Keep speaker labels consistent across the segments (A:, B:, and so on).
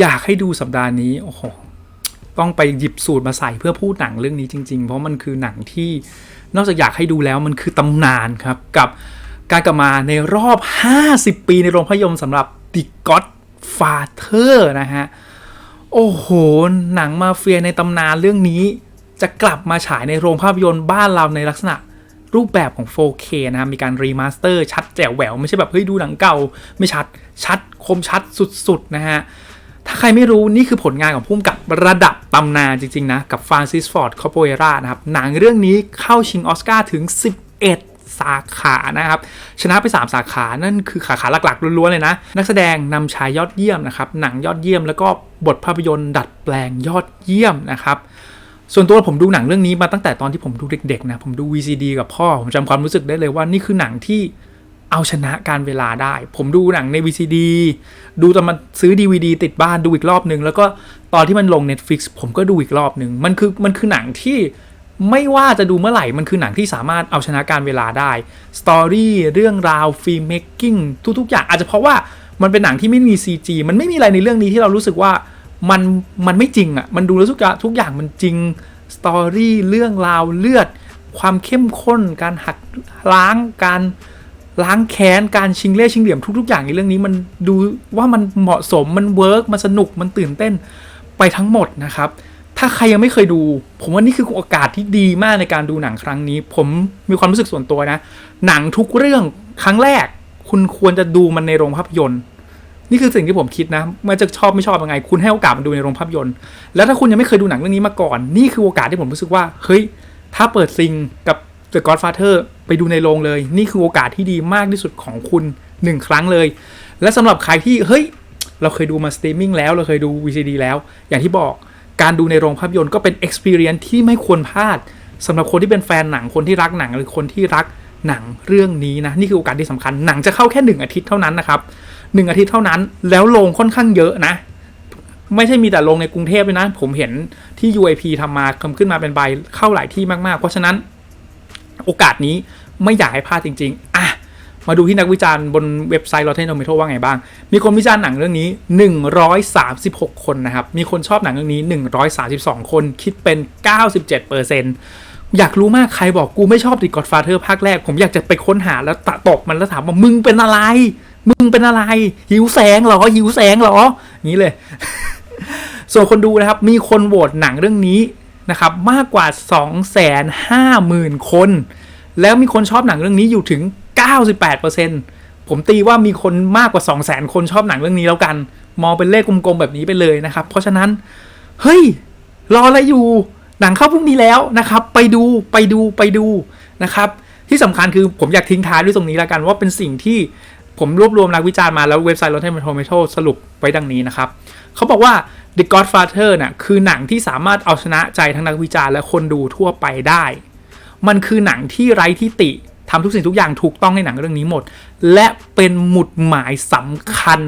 A: อยากให้ดูสัปดาห์นี้โอ้โหต้องไปหยิบสูตรมาใส่เพื่อพูดหนังเรื่องนี้จริง ๆ เพราะมันคือหนังที่นอกจากอยากให้ดูแล้วมันคือตำนานครับ กับการกลับมาในรอบ 50 ปีในโรงภาพยนตร์สำหรับ The Godfather นะฮะ โอ้โห หนังมาเฟียในตำนานเรื่องนี้ จะกลับมาฉายในโรงภาพยนตร์บ้านเราในลักษณะรูปแบบของ 4K นะครับมีการรีมาสเตอร์ชัดแจ๋วแหวว ไม่ใช่แบบ เฮ้ย ดูหนังเก่าไม่ชัดชัดคมชัดสุด ๆ นะฮะ ถ้าใครไม่รู้นี่คือผลงานของผู้กำกับระดับตำนานจริง ๆ นะ กับฟรานซิสฟอร์ดคอปโปเอรานะครับ หนังเรื่องนี้เข้าชิงออสการ์ถึง 11สาขานะครับ ชนะไป 3 สาขา นั่นคือสาขาหลักๆล้วนๆเลยนะ นักแสดงนำชายยอดเยี่ยมนะครับ หนังยอดเยี่ยม แล้วก็บทภาพยนตร์ดัดแปลงยอดเยี่ยมนะครับ ส่วนตัวผมดูหนังเรื่องนี้มาตั้งแต่ตอนที่ผมดูเด็กๆนะ ผมดู VCD กับพ่อ ผมจำความรู้สึกได้เลยว่านี่คือหนังที่ เอาชนะการเวลาได้ ผมดูหนังใน VCD ดูตอนมันซื้อ DVD ติดบ้านดูอีกรอบหนึ่งแล้วก็ตอนที่มันลง Netflix ผมก็ดูอีกรอบหนึ่งมันคือมันคือหนังที่ไม่ว่าจะดูเมื่อไหร่ มันคือหนังที่สามารถเอาชนะการเวลาได้สตอรี่เรื่องราวฟิล์มเมคกิ้งทุก ๆ อย่างอาจจะเพราะว่ามันเป็นหนังที่ไม่มี CG มันไม่มีอะไรในเรื่องนี้ที่เรารู้สึกว่ามันมันไม่จริงอะ่ะ มันดูแล้วทุกอย่างทุกอย่างมันจริงสตอรี่เรื่องราวเลือด ความเข้มข้น การหักล้างการ ล้างแค้นการชิงเล่ชิงเหลี่ยมทุก ๆ อย่างในเรื่องนี้มันดูว่ามันเหมาะสมมันเวิร์กมันสนุกมันตื่นเต้นไปทั้งหมดนะครับ ถ้าใครยังไม่เคยดู ผมว่านี่คือโอกาสที่ดีมากในการดูหนังครั้งนี้ ผมมีความรู้สึกส่วนตัวนะ หนังทุกเรื่องครั้งแรก คุณควรจะดูมันในโรงภาพยนตร์ นี่คือสิ่งที่ผมคิดนะไม่ว่าจะชอบไม่ชอบยังไง คุณให้โอกาสมันดูในโรงภาพยนตร์ แล้วถ้าคุณยังไม่เคยดูหนังเรื่องนี้มาก่อน นี่คือโอกาสที่ผมรู้สึกว่าเฮ้ยถ้าเปิดซิงกับ The Godfather ไปดูในโรงเลย นี่คือโอกาสที่ดีมากที่สุดของคุณหนึ่งครั้งเลย และสำหรับใครที่เฮ้ย เราเคยดูมาสตรีมมิ่งแล้วเราเคยดู VCD แล้ว อย่างที่บอกการดูในโรงภาพยนตร์ก็เป็น experience ที่ไม่ควรพลาดสำหรับคนที่เป็นแฟนหนังคนที่รักหนังหรือคนที่รักหนังเรื่องนี้นะ นี่คือโอกาสที่สำคัญหนังจะเข้าแค่หนึ่งอาทิตย์เท่านั้นนะครับหนึ่งอาทิตย์เท่านั้น แล้วโรงค่อนข้างเยอะนะ ไม่ใช่มีแต่โรงในกรุงเทพเลยนะ ผมเห็นที่ UAP ทำมาทำขึ้นมาเป็นใบเข้าหลายที่มากๆ เพราะฉะนั้น โอกาสนี้ไม่อยากให้พลาดจริง ๆ อะ มาดูที่นักวิจารณ์บนเว็บไซต์ Rotten Tomato ว่าไงบ้าง มีคนวิจารณ์หนังเรื่องนี้ 136 คนนะครับ มีคนชอบหนังเรื่องนี้ 132 คนคิดเป็น 97%อยากรู้มากใครบอกกูไม่ชอบ The Godfather ภาคแรก ผมอยากจะไปค้นหาแล้วตะตบมันแล้วถามว่ามึงเป็นอะไร มึงเป็นอะไร หิวแสงเหรอ หิวแสงเหรออย่างนี้เลย ส่วนคนดูนะครับ มีคนโหวตหนังเรื่องนี้ นะครับมากกว่า 250,000 คน แล้วมีคนชอบหนังเรื่องนี้อยู่ถึง 98%ผมตีว่ามีคนมากกว่า 200,000 คนชอบหนังเรื่องนี้แล้วกัน มองเป็นเลขกลมๆแบบนี้ไปเลยนะครับ เพราะฉะนั้น เฮ้ย รออะไรอยู่หนังเข้าพรุ่งนี้แล้วนะครับ ไปดูไปดูไปดูนะครับ ที่สำคัญคือผมอยากทิ้งท้ายด้วยตรงนี้แล้วกันว่าเป็นสิ่งที่ ผมรวบรวมนักวิจารณ์มาแล้วเว็บไซต์ Rotten Tomato สรุปไว้ดังนี้นะครับเขาบอกว่า The Godfather น่ะคือหนังที่สามารถเอาชนะใจทั้งนักวิจารณ์และคนดูทั่วไปได้ มันคือหนังที่ไร้ที่ติทำทุกสิ่งทุกอย่างถูกต้องในหนังเรื่องนี้หมด และเป็นหมุดหมายสำคัญ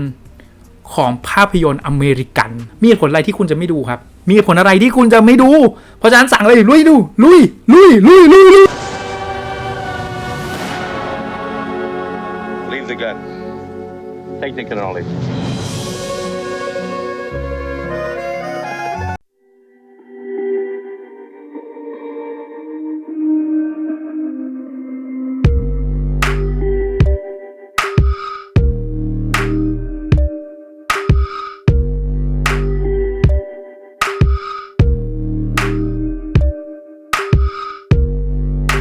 A: ของภาพยนตร์อเมริกัน มีเหตุผลอะไรที่คุณจะไม่ดูครับ มีเหตุผลอะไรที่คุณจะไม่ดู เพราะฉะนั้นสั่งเลยลุยดู ลุย ลุย ลุย ลุยลุย
B: Leave the